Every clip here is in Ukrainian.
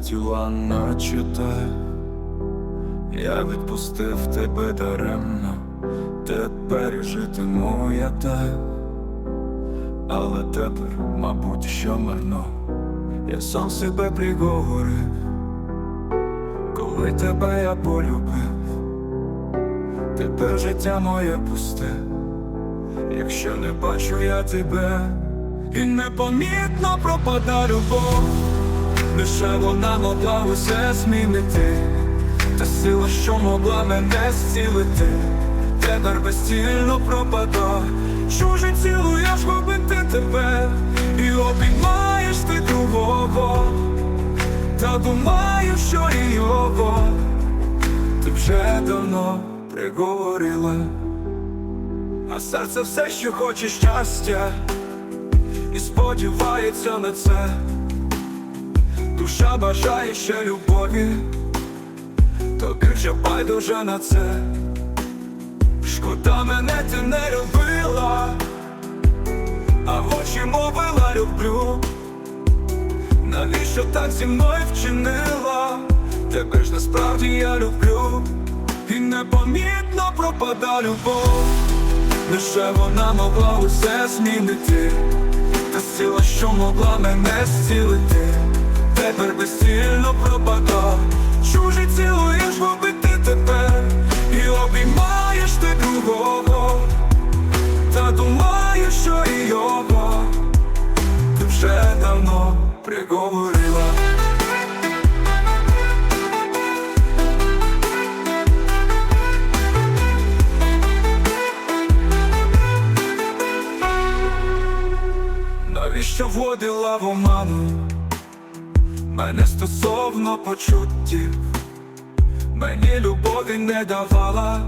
тіла наче те Я відпустив тебе даремно, тепер житиму я так, але тепер, мабуть, що марно, я сам себе приговорив, коли тебе я полюбив, тепер життя моє пусте, якщо не бачу я тебе, і непомітно пропада любов. Лише вона могла усе змінити, та сила, що могла мене зцілити, тепер безцільно пропада. Чужий цілуєш любити тебе, і обіймаєш ти другого, та думаю, що і його. Ти вже давно приговорила, а серце все, що хоче щастя, і сподівається на це. Душа бажає ще любові, тобі вже байдуже на це. Шкода мене ти не любила, а в очі мовила люблю. Навіщо так зі мною вчинила? Тебе ж насправді я люблю, і непомітно пропада любов. Лише вона могла усе змінити, та сила, що могла мене зцілити тепер безцільно пропада Чужий цілуєш любити тепер. І обіймаєш ти другого. Та думаю, що і його. Ти вже давно приговорила. Навіщо вводила в оману Мене стосовно почуттів, мені любові не давала,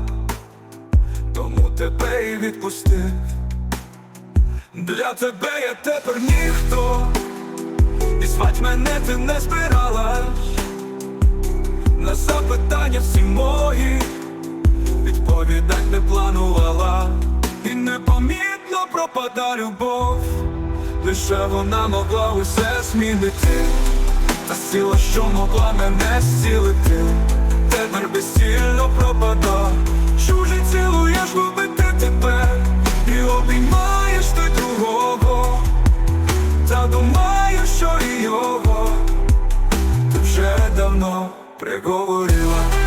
тому тебе і відпустив. Для тебе я тепер ніхто, і звать мене ти не збиралась. На запитання всі мої відповідать не планувала, і непомітно пропада любов, лише вона могла усе змінити. Та сила, що могла мене зцілити, тепер безцільно пропада. Чужий цілуєш любити тебе, і обіймаєш ти другого, та думаю, що і його ти вже давно приговорила.